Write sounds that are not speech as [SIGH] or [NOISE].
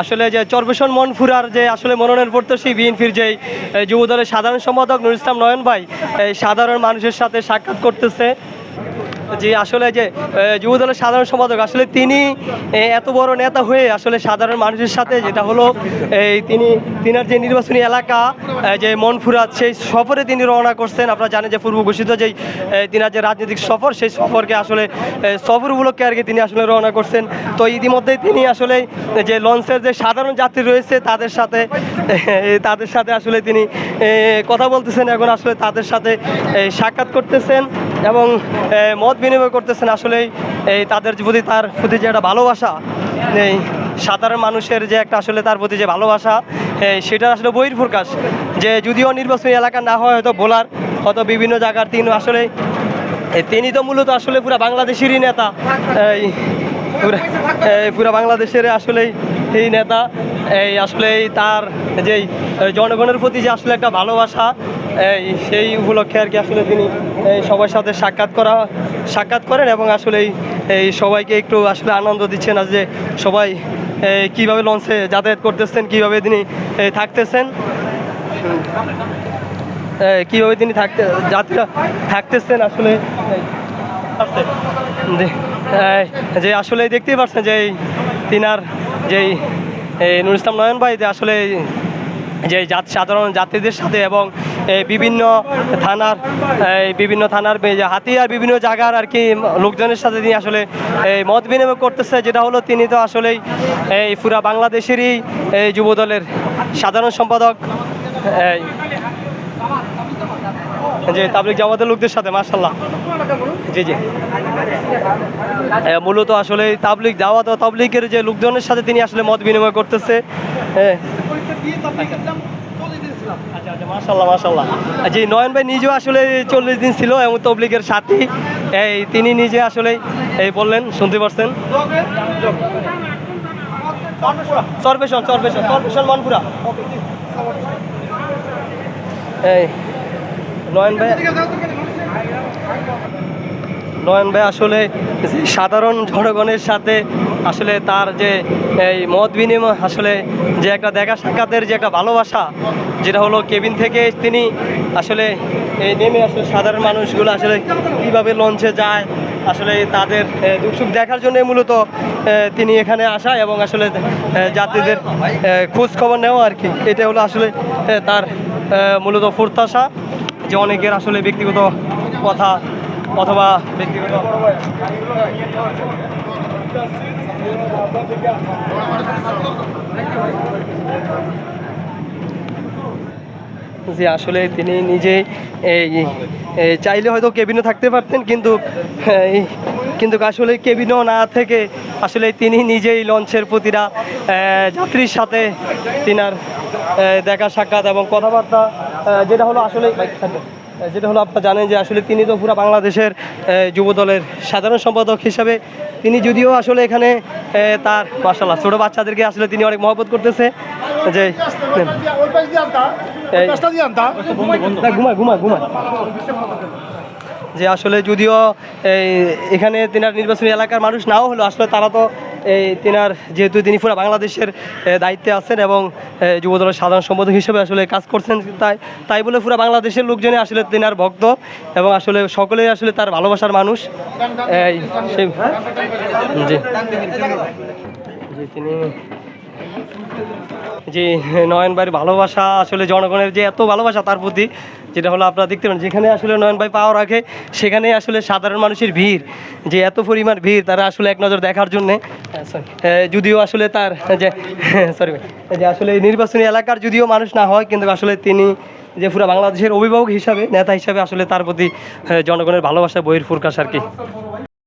আসলে যে চরবেশন মনফুরার যে আসলে মনোনয়ন প্রত্যাশী বিএনপির যে যুব দলের সাধারণ সম্পাদক নুর ইসলাম নয়ন ভাই সাধারণ মানুষের সাথে সাক্ষাৎ করতেছে। জি আসলে যে যুবদলের সাধারণ সম্পাদক আসলে তিনি এত বড় নেতা হয়ে আসলে সাধারণ মানুষের সাথে যেটা হলো এই তিনি তিনার যে নির্বাচনী এলাকা যে মনফুরাত সেই সফরে তিনি রওনা করছেন। আপনারা জানেন যে পূর্ব ঘোষিত এ, তিনার যে রাজনৈতিক সফর সেই সফরকে আসলে সফর উপলক্ষে আর কি তিনি আসলে রওনা করছেন। তো ইতিমধ্যেই তিনি আসলে যে লঞ্চের যে সাধারণ যাত্রী রয়েছে তাদের সাথে তাদের সাথে আসলে তিনি কথা বলতেছেন। এখন আসলে তাদের সাথে সাক্ষাৎ করতেছেন। এবং মত বিনিময় করতেছেন আসলেই, এই তাদের প্রতি তার প্রতি যে একটা ভালোবাসা, এই সাধারণ মানুষের যে একটা আসলে তার প্রতি যে ভালোবাসা সেটার আসলে বহির প্রকাশ যে যদিও নির্বাচনী এলাকা না হয়, হয়তো ভোলার হয়তো বিভিন্ন জায়গার তিনি আসলে তিনি তো মূলত আসলে পুরো বাংলাদেশেরই নেতা, এই পুরা বাংলাদেশের আসলেই এই নেতা, এই আসলে তার যেই জনগণের প্রতি যে আসলে একটা ভালোবাসা, এই সেই উপলক্ষে আর কি আসলে তিনি সবার সাথে সাক্ষাৎ করা, সাক্ষাৎ করেন এবং আসলে এই- সবাইকে একটু আসলে আনন্দ দিচ্ছেন আজ যে সবাই কীভাবে লঞ্চে যাতায়াত করতেছেন, কীভাবে তিনি থাকতেছেন। কীভাবে তিনি থাকতে যাত্রীরা থাকতেছেন আসলে। যে- আসলে দেখতেই পাচ্ছেন যে তিনার যেই নুর ইসলাম নয়ন ভাই যে আসলে যে সাধারণ যাত্রীদের সাথে এবং বিভিন্ন থানার বিভিন্ন থানার হাতিয়ার বিভিন্ন জায়গার আর কি লোকজনের সাথে তিনি আসলে এই মত বিনিময় করতেছে, যেটা হলো তিনি তো আসলেই এই পুরা বাংলাদেশেরই এই যুবদলের সাধারণ সম্পাদক। যে তাবলিক জামাতের লোকদের সাথে মার্শাল্লাহ জি জি। মূলত আসলে তাবলিক দাওয়াত ও তাবলিকের যে লোকজনের সাথে তিনি আসলে মত বিনিময় করতেছে। হ্যাঁ আচ্ছা আচ্ছা জি, নয়ন ভাই নিজেও আসলে চল্লিশ দিন ছিল এবং তবলিগের সাথী। এই তিনি নিজে আসলে এই বললেন, শুনতে পারছেন। চরবেশন চরবেশন চরবেশন মানপুরা। এই, নয়ন ভাই নয়ন ভাই আসলে সাধারণ জনগণের সাথে আসলে তার যে এই মত বিনিময়, আসলে যে একটা দেখা সাক্ষাতের যে একটা ভালোবাসা, যেটা হলো কেবিন থেকে তিনি আসলে এই নেমে আসলে সাধারণ মানুষগুলো আসলে কীভাবে লঞ্চে যায়, আসলে তাদের দুঃখ সুখ দেখার জন্য মূলত তিনি এখানে আসা এবং আসলে যাত্রীদের খোঁজ খবর নেওয়া আর কি। এটা হলো আসলে তার মূলত প্রত্যাশা যে অনেকের আসলে ব্যক্তিগত কথা অথবা ব্যক্তিগত যে আসলে তিনি নিজে এই এই, চাইলে হয়তো কেবিনে থাকতে পারতেন, কিন্তু কিন্তু আসলে কেবিনও না থেকে আসলে তিনি নিজেই লঞ্চের প্রতিটা যাত্রীর সাথে তিনার দেখা সাক্ষাৎ এবং কথাবার্তা যেটা হলো আসলে যেটা হলো আপনারা জানেন যে আসলে তিনি তো পুরো বাংলাদেশের আহ, যুবদলের সাধারণ সম্পাদক হিসাবে তিনি যদিও আসলে এখানে তার মাসাল্লাহ ছোটো বাচ্চাদেরকে আসলে তিনি অনেক মহব্বত করতেছে। যে যে আসলে যদিও এখানে তিনার নির্বাচনী এলাকার মানুষ নাও হলো আসলে তারা তো এই তিনার যেহেতু তিনি পুরো বাংলাদেশের দায়িত্বে আছেন এবং যুবদলের সাধারণ সম্পাদক হিসেবে আসলে কাজ করছেন, তাই তাই বলে পুরো বাংলাদেশের লোকজনই আসলে তিনার ভক্ত এবং আসলে সকলেই আসলে তার ভালোবাসার মানুষ। সেই, জি। জি, তিনি যে নয়ন ভাইয়ের ভালোবাসা, আসলে জনগণের যে এত ভালোবাসা তার প্রতি, যেটা হলো আপনারা দেখতে পারেন যেখানে আসলে নয়ন ভাই পাওয়া রাখে সেখানে আসলে সাধারণ মানুষের ভিড়, যে এত পরিমাণ ভিড় তারা আসলে এক নজর দেখার জন্যে যদিও আসলে তার যে [LAUGHS] সরি যে আসলে নির্বাচনী এলাকার যদিও মানুষ না হয়, কিন্তু আসলে তিনি যে পুরো বাংলাদেশের অভিভাবক হিসাবে, নেতা হিসাবে আসলে তার প্রতি জনগণের ভালোবাসা বহির প্রকাশ আর কি।